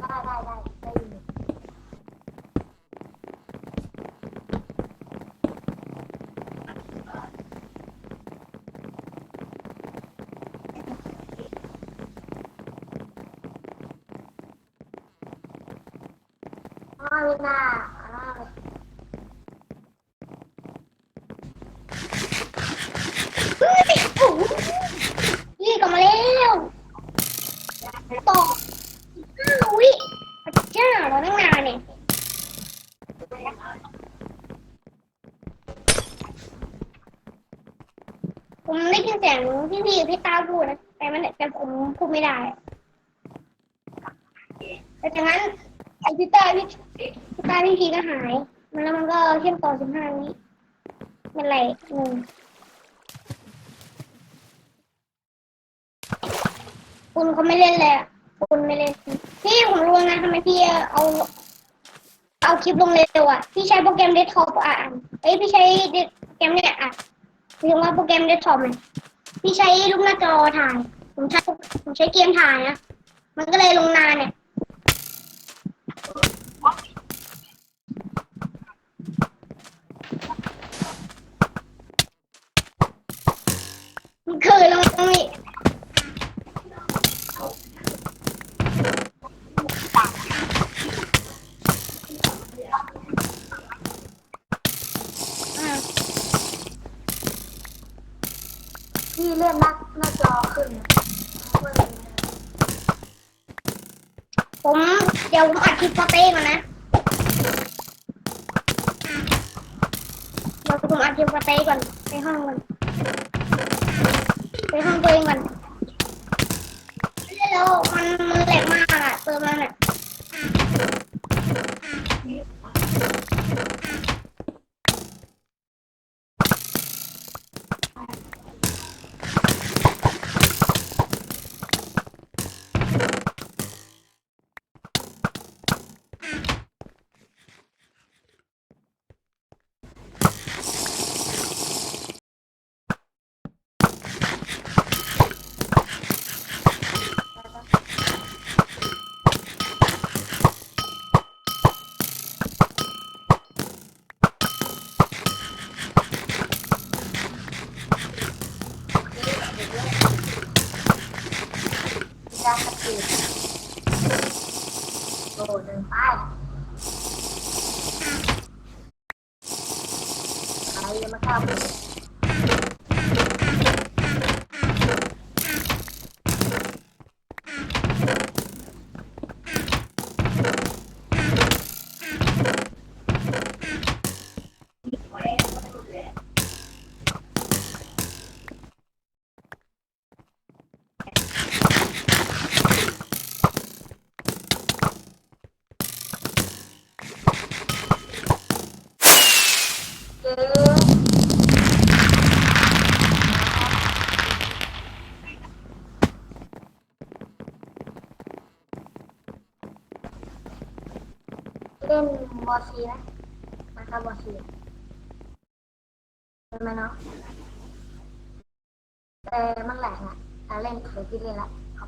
ได้ได้ได้ได้ยินอยู่อ้าววินาอ้าวเฮ้ยโอ้โหยี่กลับมาแล้วต่ออ้าววิพระเจ้าเราตั้งนานเนี่ย ผมได้ยินเสียงพี่พี่พี่ตาพูดนะแต่มันแต่ผมพูดไม่ได้แต่จากนั้นไอพี่ตาพี่พี่ตาพี่พีก็หาย มันแล้วมันก็เชื่อมต่อสิบห้าวิเป็นไรหนึ่งคุณเขาไม่เล่นเลยคุณไม่เล่น พี่ผมรู้นะทำไมพี่เอาเอาคลิปลงเร็วอะ พี่ใช้โปรแกรมเดสก์ท็อปอ่านเอ้ยพี่ใช้โปรแกรมเนี่ยอะ ยกว่าโปรแกรมเดสก์ท็อปเลยพี่ใช้ลูกหน้าจอถ่าย ผมใช้ผมใช้เกมถ่ายนะ มันก็เลยลงนานเนี่ย ที่เลื่อนหน้าหน้าจอขึ้น ผมเดี๋ยวผมอัดคลิปโปเต้ก่อนนะเดี๋ยวผมอัดคลิปโปเต้ก่อนไปห้องก่อนไปห้องตัวเองก่อนเล้วมา สปีดโดดเดินไปอะไรยังม่เข้า เล่นวอร์ซีนะมันครับวอร์ซีเป็นไหมเนาะแต่มันแหลกอะเล่นเคยที่เล่นละ